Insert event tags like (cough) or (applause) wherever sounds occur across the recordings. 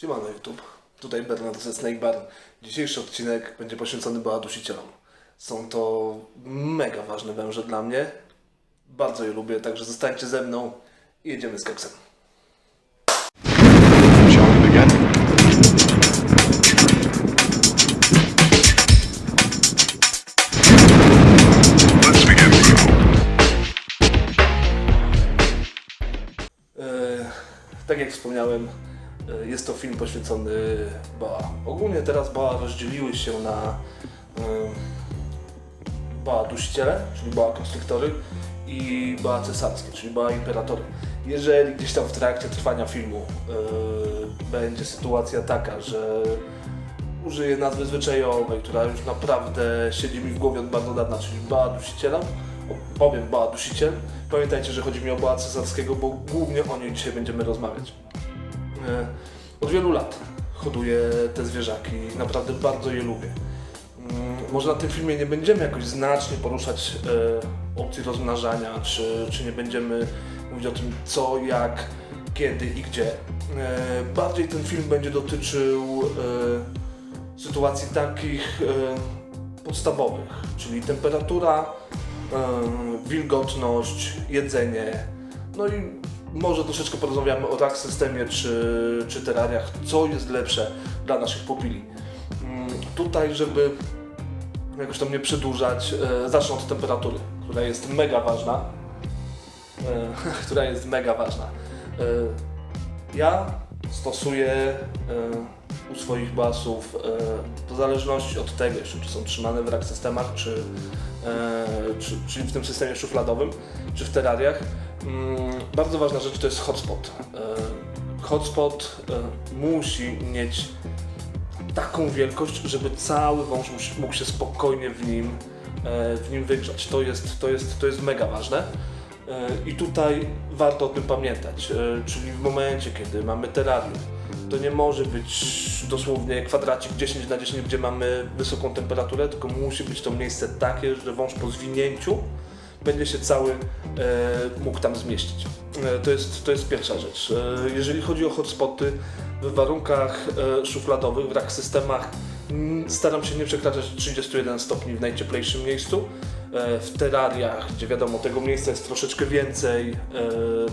Siemano YouTube, tutaj Bernard ze Snake Bar. Dzisiejszy odcinek będzie poświęcony Boadusicielom. Są to mega ważne węże dla mnie. Bardzo je lubię, także zostańcie ze mną i jedziemy z keksem. E, tak jak wspomniałem, jest to film poświęcony Boa. Ogólnie teraz Boa rozdzieliły się na e, Boa dusiciele, czyli Boa konstruktory i Boa cesarskie, czyli Boa imperatory. Jeżeli gdzieś tam w trakcie trwania filmu e, będzie sytuacja taka, że użyję nazwy zwyczajowej, która już naprawdę siedzi mi w głowie od bardzo dawna, czyli Boa dusiciela, powiem Boa dusiciel, pamiętajcie, że chodzi mi o Boa cesarskiego, bo głównie o niej dzisiaj będziemy rozmawiać. E, Od wielu lat hoduję te zwierzaki i naprawdę bardzo je lubię. Mm, Może na tym filmie nie będziemy jakoś znacznie poruszać e, opcji rozmnażania, czy, czy nie będziemy mówić o tym co, jak, kiedy i gdzie. E, Bardziej ten film będzie dotyczył sytuacji takich podstawowych, czyli temperatura, wilgotność, jedzenie, no i może troszeczkę porozmawiamy o tak systemie czy, czy terariach, co jest lepsze dla naszych pupili. Mm, Tutaj, żeby jakoś tam nie przedłużać, e, zacznę od temperatury, która jest mega ważna. E, (laughs) która jest mega ważna. E, ja stosuję u swoich basów, w zależności od tego, czy są trzymane w rack systemach, czy, czy, czyli w tym systemie szufladowym, czy w terariach. Mm, Bardzo ważna rzecz to jest hotspot. E, Hotspot e, musi mieć taką wielkość, żeby cały wąż mógł się spokojnie w nim, e, w nim wygrzać. To jest, to jest, to jest mega ważne. I tutaj warto o tym pamiętać, czyli w momencie, kiedy mamy terrarium, to nie może być dosłownie kwadracik 10 na 10, gdzie mamy wysoką temperaturę, tylko musi być to miejsce takie, że wąż po zwinięciu będzie się cały e, mógł tam zmieścić. E, to, jest, to jest pierwsza rzecz. E, jeżeli chodzi o hotspoty, w warunkach szufladowych, w rack systemach staram się nie przekraczać 31 stopni w najcieplejszym miejscu. W terrariach, gdzie wiadomo tego miejsca jest troszeczkę więcej,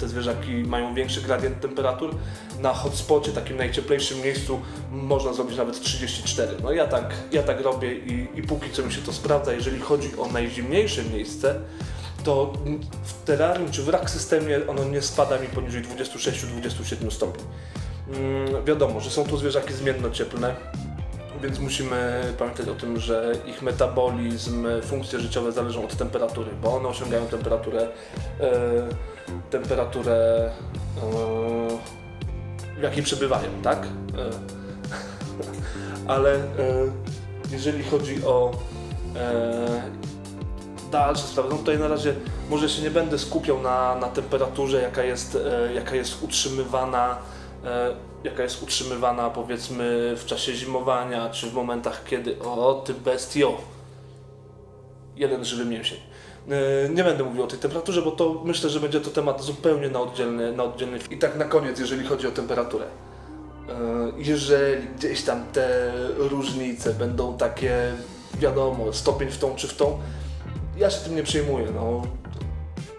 te zwierzaki mają większy gradient temperatur. Na hotspocie, takim najcieplejszym miejscu można zrobić nawet 34. No ja tak, ja tak robię i, i póki co mi się to sprawdza. Jeżeli chodzi o najzimniejsze miejsce, to w terrarium czy w rack systemie ono nie spada mi poniżej 26-27 stopni. Mm, wiadomo, że są to zwierzaki zmiennocieplne, więc musimy pamiętać o tym, że ich metabolizm, funkcje życiowe zależą od temperatury, bo one osiągają temperaturę, e, temperaturę e, w jakiej przebywają, tak? E, (laughs) ale e, jeżeli chodzi o e, dalsze sprawy, no tutaj na razie może się nie będę skupiał na, na temperaturze, jaka jest, e, jaka jest utrzymywana, e, jaka jest utrzymywana powiedzmy w czasie zimowania, czy w momentach kiedy, o ty bestio, jeden żywy mięsień. E, Nie będę mówił o tej temperaturze, bo to myślę, że będzie to temat zupełnie na oddzielny, na oddzielny. I tak na koniec, jeżeli chodzi o temperaturę. E, Jeżeli gdzieś tam te różnice będą takie, wiadomo, stopień w tą czy w tą, ja się tym nie przejmuję. No.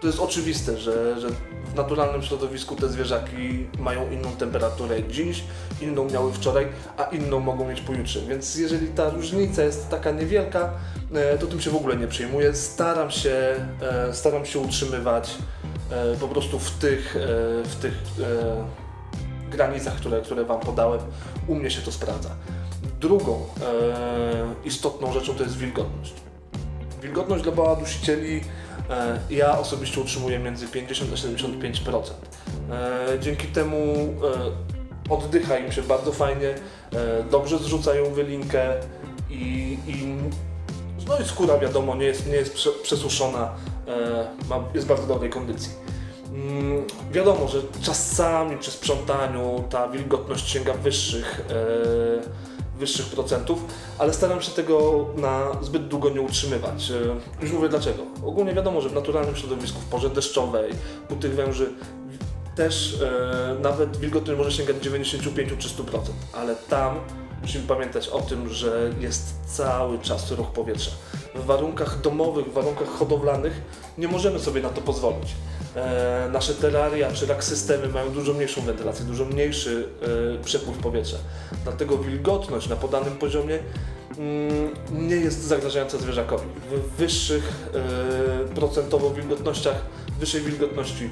To jest oczywiste, że, że w naturalnym środowisku te zwierzaki mają inną temperaturę dziś, inną miały wczoraj, a inną mogą mieć pojutrze. Więc jeżeli ta różnica jest taka niewielka, e, to tym się w ogóle nie przejmuję. Staram się, e, staram się utrzymywać e, po prostu w tych, w tych granicach, które, które Wam podałem. U mnie się to sprawdza. Drugą istotną rzeczą to jest wilgotność. Wilgotność dla bała dusicieli e, ja osobiście utrzymuję między 50 a 75%. E, dzięki temu e, oddycha im się bardzo fajnie, dobrze zrzucają wylinkę i, i, no i skóra wiadomo nie jest, nie jest prze, przesuszona, jest w bardzo dobrej kondycji. Mm, wiadomo, że czasami przy sprzątaniu ta wilgotność sięga wyższych, wyższych procentów, ale staram się tego na zbyt długo nie utrzymywać. E, Już mówię dlaczego. Ogólnie wiadomo, że w naturalnym środowisku, w porze deszczowej, u tych węży też e, nawet wilgotność może sięgać 95 czy 100%, ale tam musimy pamiętać o tym, że jest cały czas ruch powietrza. W warunkach domowych, w warunkach hodowlanych nie możemy sobie na to pozwolić. E, nasze terraria czy rak systemy mają dużo mniejszą wentylację, dużo mniejszy e, przepływ powietrza. Dlatego wilgotność na podanym poziomie mm, nie jest zagrażająca zwierzakowi. W wyższych e, procentowo wilgotnościach, wyższej wilgotności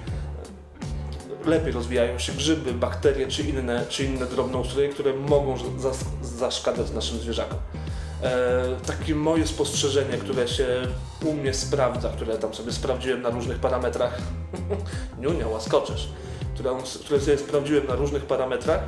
lepiej rozwijają się grzyby, bakterie czy inne, czy inne drobnoustroje, które mogą zas- zaszkadzać naszym zwierzakom. E, takie moje spostrzeżenie, które się u mnie sprawdza, które tam sobie sprawdziłem na różnych parametrach, (laughs) Niunia, łaskoczesz, które, które sobie sprawdziłem na różnych parametrach,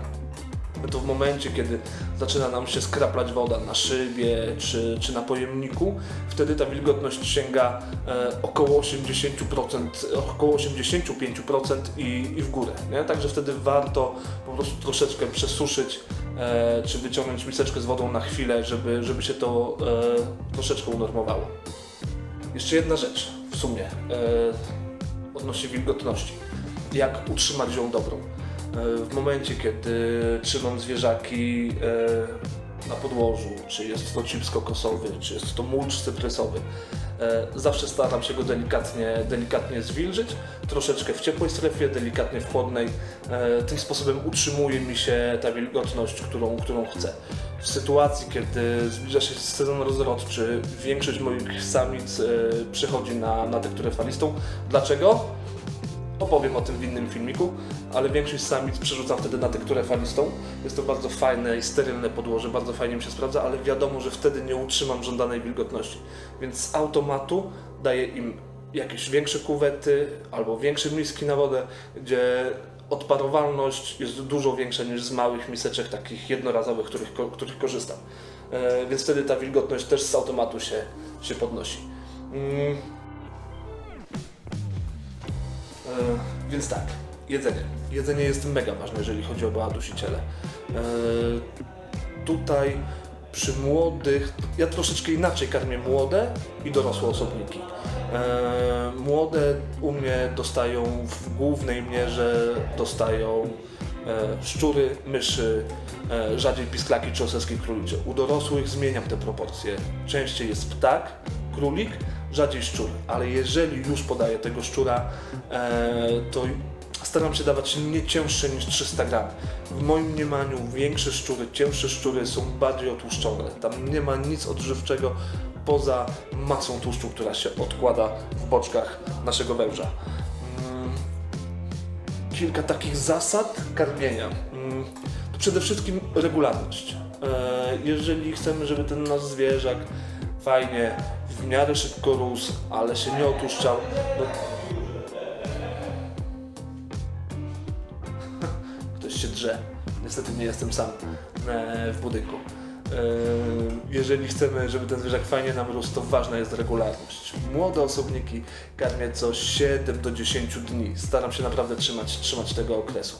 to w momencie, kiedy zaczyna nam się skraplać woda na szybie czy, czy na pojemniku, wtedy ta wilgotność sięga e, około 80%, około 85% i, i w górę. Nie? Także wtedy warto po prostu troszeczkę przesuszyć e, czy wyciągnąć miseczkę z wodą na chwilę, żeby, żeby się to e, troszeczkę unormowało. Jeszcze jedna rzecz w sumie e, odnośnie wilgotności. Jak utrzymać ją dobrą? E, W momencie, kiedy trzymam zwierzaki e, na podłożu, czy jest to chips kokosowy, czy jest to mulcz cytrysowy, zawsze staram się go delikatnie, delikatnie zwilżyć, troszeczkę w ciepłej strefie, delikatnie w chłodnej. E, Tym sposobem utrzymuje mi się ta wilgotność, którą, którą chcę. W sytuacji, kiedy zbliża się sezon rozrodczy, większość moich samic e, przechodzi na, na tekturę falistą. Dlaczego? Opowiem o tym w innym filmiku, ale większość samic przerzucam wtedy na tekturę falistą. Jest to bardzo fajne i sterylne podłoże, bardzo fajnie mi się sprawdza, ale wiadomo, że wtedy nie utrzymam żądanej wilgotności. Więc z automatu daję im jakieś większe kuwety albo większe miski na wodę, gdzie odparowalność jest dużo większa niż z małych miseczek takich jednorazowych, których, których korzystam. E, więc wtedy ta wilgotność też z automatu się, się podnosi. Więc tak, jedzenie. Jedzenie jest mega ważne, jeżeli chodzi o boa dusiciele. E, tutaj przy młodych, ja troszeczkę inaczej karmię młode i dorosłe osobniki. E, młode u mnie dostają w głównej mierze dostają e, szczury, myszy, e, rzadziej pisklaki czy oseckie królicze. U dorosłych zmieniam te proporcje. Częściej jest ptak, królik, rzadziej szczur, ale jeżeli już podaję tego szczura, e, to staram się dawać nie cięższe niż 300 gram. W moim mniemaniu większe szczury, cięższe szczury są bardziej otłuszczone. Tam nie ma nic odżywczego poza masą tłuszczu, która się odkłada w boczkach naszego węża. Mm, kilka takich zasad karmienia. Mm, To przede wszystkim regularność. E, Jeżeli chcemy, żeby ten nasz zwierzak fajnie, w miarę szybko rósł, ale się nie otłuszczał, no (laughs) ktoś się drze. Niestety nie jestem sam e, w budynku. E, Jeżeli chcemy, żeby ten zwierzak fajnie nam rósł, to ważna jest regularność. Młode osobniki karmię co 7 do 10 dni. Staram się naprawdę trzymać, trzymać tego okresu.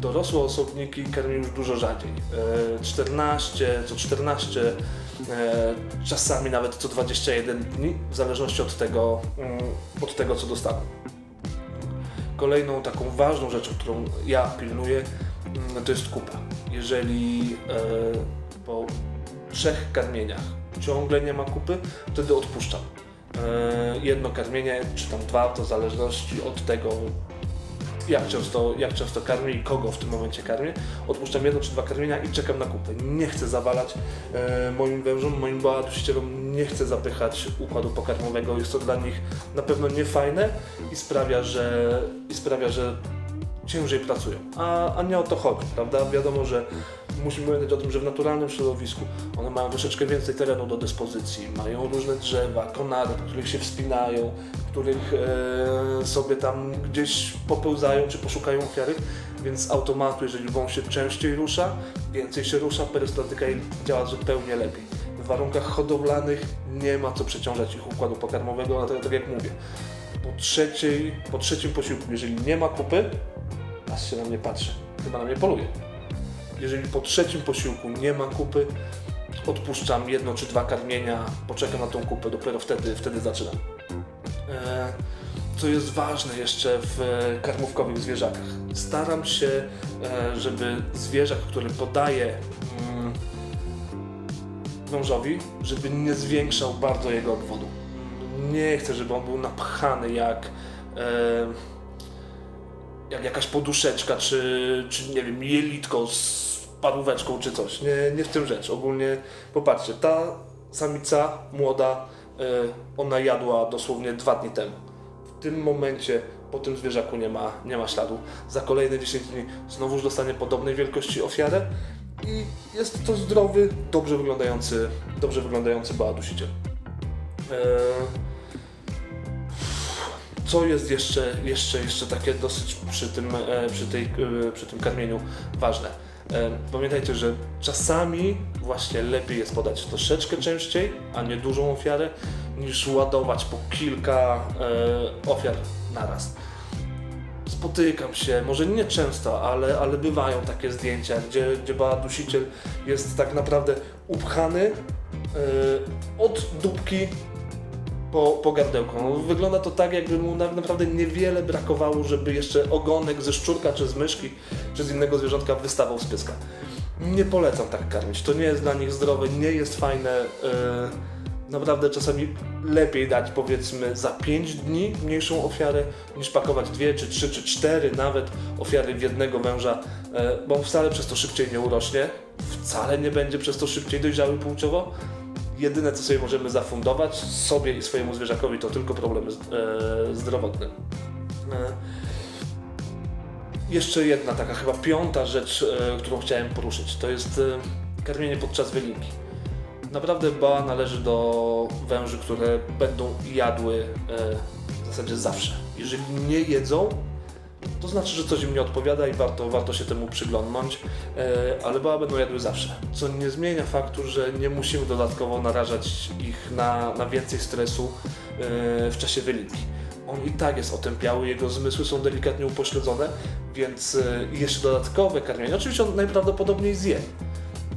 Dorosłe osobniki karmię już dużo rzadziej. E, 14, co 14, e, czasami nawet co 21 dni, w zależności od tego, mm, od tego co dostaną. Kolejną taką ważną rzeczą, którą ja pilnuję, mm, to jest kupa. Jeżeli e, po trzech karmieniach ciągle nie ma kupy, wtedy odpuszczam. E, jedno karmienie, czy tam dwa, to w zależności od tego, jak często, jak często karmię i kogo w tym momencie karmię. Odpuszczam jedno czy dwa karmienia i czekam na kupę. Nie chcę zawalać e, moim wężom, moim boa dusicielom, nie chcę zapychać układu pokarmowego. Jest to dla nich na pewno niefajne i sprawia, że, i sprawia, że ciężej pracują. A, a nie o to chodzi, prawda? Wiadomo, że musimy pamiętać o tym, że w naturalnym środowisku one mają troszeczkę więcej terenu do dyspozycji, mają różne drzewa, konary, po których się wspinają, których e, sobie tam gdzieś popełzają czy poszukają ofiary, więc z automatu, jeżeli wąż się częściej rusza, więcej się rusza, perystatyka działa zupełnie lepiej. W warunkach hodowlanych nie ma co przeciążać ich układu pokarmowego, dlatego tak jak mówię, po, trzeciej, po trzecim posiłku, jeżeli nie ma kupy, aż się na mnie patrzy, chyba na mnie poluje. Jeżeli po trzecim posiłku nie ma kupy, odpuszczam jedno czy dwa karmienia, poczekam na tą kupę, dopiero wtedy, wtedy zaczynam. E, co jest ważne jeszcze w e, karmówkowych zwierzakach. Staram się, e, żeby zwierzak, który podaje mm, wężowi, żeby nie zwiększał bardzo jego obwodu. Nie chcę, żeby on był napchany jak, jak jakaś poduszeczka, czy, czy nie wiem, jelitko z paróweczką, czy coś. Nie, nie w tym rzecz. Ogólnie, popatrzcie, ta samica młoda, e, ona jadła dosłownie dwa dni temu. W tym momencie po tym zwierzaku nie ma, nie ma śladu. Za kolejne 10 dni znowuż dostanie podobnej wielkości ofiarę i jest to zdrowy, dobrze wyglądający, dobrze wyglądający boa dusiciel. Eee, co jest jeszcze, jeszcze, jeszcze takie dosyć przy tym, e, przy, tej, e, przy tym karmieniu ważne? Pamiętajcie, że czasami właśnie lepiej jest podać troszeczkę częściej, a nie dużą ofiarę, niż ładować po kilka e, ofiar naraz. Spotykam się, może nie często, ale, ale bywają takie zdjęcia, gdzie, gdzie dusiciel jest tak naprawdę upchany e, od dupki po, po wygląda to tak, jakby mu na, naprawdę niewiele brakowało, żeby jeszcze ogonek ze szczurka, czy z myszki, czy z innego zwierzątka wystawał z pyska. Nie polecam tak karmić. To nie jest dla nich zdrowe, nie jest fajne. e, naprawdę czasami lepiej dać powiedzmy za 5 dni mniejszą ofiarę, niż pakować dwie, czy trzy, czy cztery nawet ofiary w jednego węża, e, bo wcale przez to szybciej nie urośnie, wcale nie będzie przez to szybciej dojrzały płciowo. Jedyne, co sobie możemy zafundować sobie i swojemu zwierzakowi, to tylko problemy e, zdrowotne. E, jeszcze jedna taka chyba piąta rzecz, e, którą chciałem poruszyć, to jest karmienie podczas wylinki. Naprawdę BA należy do węży, które będą jadły w zasadzie zawsze. Jeżeli nie jedzą, to znaczy, że coś im nie odpowiada i warto, warto się temu przyglądnąć, e, ale BA będą jadły zawsze. Co nie zmienia faktu, że nie musimy dodatkowo narażać ich na, na więcej stresu e, w czasie wylinki. On i tak jest otępiały, jego zmysły są delikatnie upośledzone, więc e, jeszcze dodatkowe karmienie, oczywiście on najprawdopodobniej zje,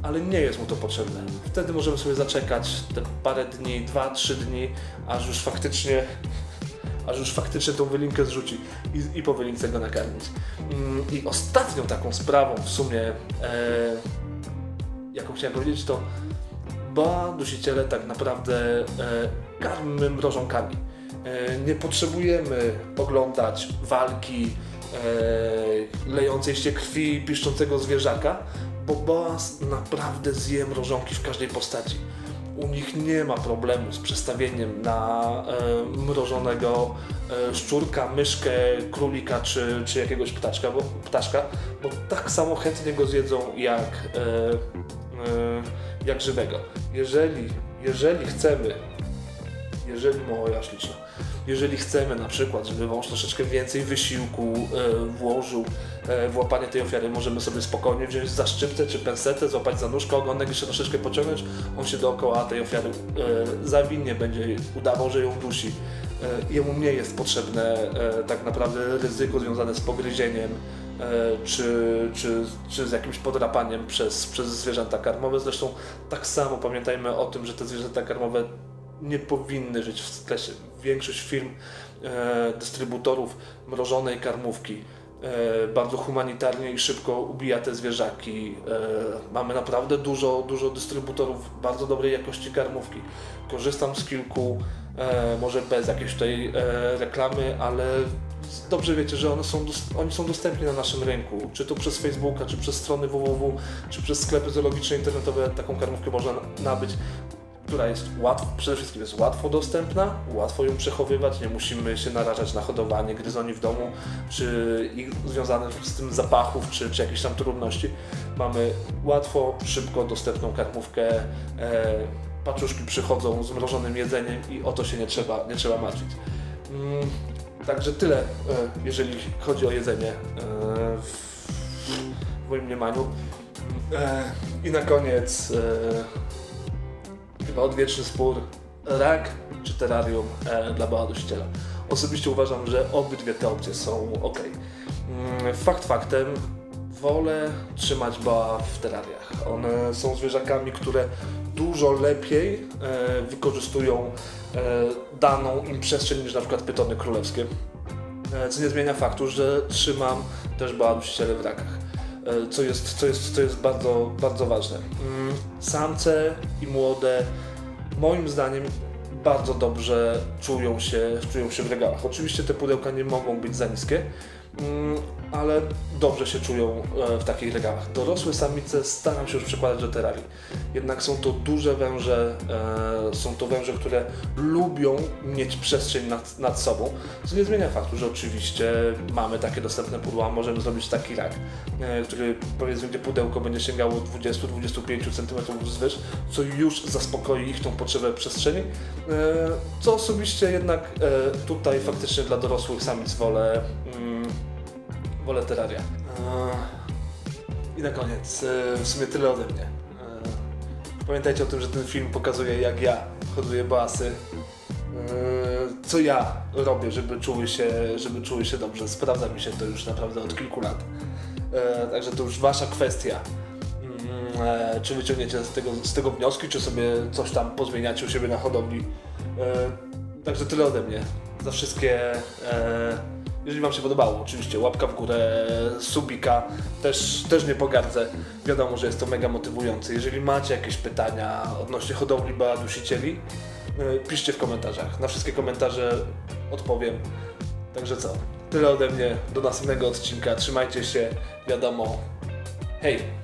ale nie jest mu to potrzebne. Wtedy możemy sobie zaczekać te parę dni, dwa, trzy dni, aż już faktycznie aż już faktycznie tą wylinkę zrzuci i, i po wylince go nakarmić. Mm, I ostatnią taką sprawą w sumie, e, jaką chciałem powiedzieć, to ba dusiciele tak naprawdę e, karmy mrożonkami. E, nie potrzebujemy oglądać walki e, lejącej się krwi piszczącego zwierzaka, bo boas naprawdę zje mrożonki w każdej postaci. U nich nie ma problemu z przestawieniem na e, mrożonego e, szczurka, myszkę, królika czy, czy jakiegoś ptaczka, bo, ptaszka, bo tak samo chętnie go zjedzą jak, e, e, jak żywego. Jeżeli, jeżeli chcemy jeżeli moja śliczna, jeżeli chcemy na przykład, żeby wąż troszeczkę więcej wysiłku e, włożył e, w łapanie tej ofiary, możemy sobie spokojnie wziąć za szczyptę czy pensetę, złapać za nóżkę, ogonek jeszcze troszeczkę pociągnąć, on się dookoła tej ofiary e, zawinie, będzie udawał, że ją dusi. E, jemu nie jest potrzebne e, tak naprawdę ryzyko związane z pogryzieniem e, czy, czy, czy z jakimś podrapaniem przez, przez zwierzęta karmowe. Zresztą tak samo pamiętajmy o tym, że te zwierzęta karmowe nie powinny żyć w stresie. Większość firm, e, dystrybutorów mrożonej karmówki e, bardzo humanitarnie i szybko ubija te zwierzaki. E, mamy naprawdę dużo, dużo dystrybutorów bardzo dobrej jakości karmówki. Korzystam z kilku, e, może bez jakiejś tutaj e, reklamy, ale dobrze wiecie, że one są, oni są dostępni na naszym rynku, czy to przez Facebooka, czy przez strony www, czy przez sklepy zoologiczne internetowe, taką karmówkę można nabyć która jest łatwo, przede wszystkim jest łatwo dostępna, łatwo ją przechowywać, nie musimy się narażać na hodowanie gryzoni w domu, czy związane z tym zapachów, czy, czy jakieś tam trudności. Mamy łatwo, szybko dostępną karmówkę, e, paczuszki przychodzą z mrożonym jedzeniem i o to się nie trzeba, nie trzeba martwić. Mm, także tyle, e, jeżeli chodzi o jedzenie e, w, w moim mniemaniu. E, I na koniec e, chyba odwieczny spór rak czy terrarium e, dla boa dusiciela. Osobiście uważam, że obydwie te opcje są ok. Mm, Fakt faktem, wolę trzymać boa w terrariach. One są zwierzakami, które dużo lepiej e, wykorzystują e, daną im przestrzeń niż na przykład pytony królewskie. E, Co nie zmienia faktu, że trzymam też baładuściele w rakach. E, Co jest, co jest, co jest bardzo, bardzo ważne. Mm, Samce i młode, moim zdaniem, bardzo dobrze czują się, czują się w regałach. Oczywiście te pudełka nie mogą być za niskie, mm, ale dobrze się czują e, w takich regałach. Dorosłe samice staram się już przekładać do terrarii. Jednak są to duże węże, e, są to węże, które lubią mieć przestrzeń nad, nad sobą, co nie zmienia faktu, że oczywiście mamy takie dostępne pudła, możemy zrobić taki rak, e, który powiedzmy, gdzie pudełko będzie sięgało 20-25 cm wzwyż, co już zaspokoi ich tą potrzebę przestrzeni, e, co osobiście jednak e, tutaj faktycznie dla dorosłych samic wolę, mm, wolę terraria. E, I na koniec, e, w sumie tyle ode mnie. Pamiętajcie o tym, że ten film pokazuje jak ja hoduję basy, e, co ja robię, żeby czuły się, żeby czuły się dobrze. Sprawdza mi się to już naprawdę od kilku lat. E, Także to już wasza kwestia. E, Czy wyciągniecie z tego, z tego wnioski, czy sobie coś tam pozmieniacie u siebie na hodowli. Także tyle ode mnie. Za wszystkie. Jeżeli Wam się podobało, oczywiście łapka w górę, subika, też, też nie pogardzę. Wiadomo, że jest to mega motywujące. Jeżeli macie jakieś pytania odnośnie hodowli bała dusicieli, e, piszcie w komentarzach. Na wszystkie komentarze odpowiem. Także co? Tyle ode mnie. Do następnego odcinka. Trzymajcie się. Wiadomo. Hej!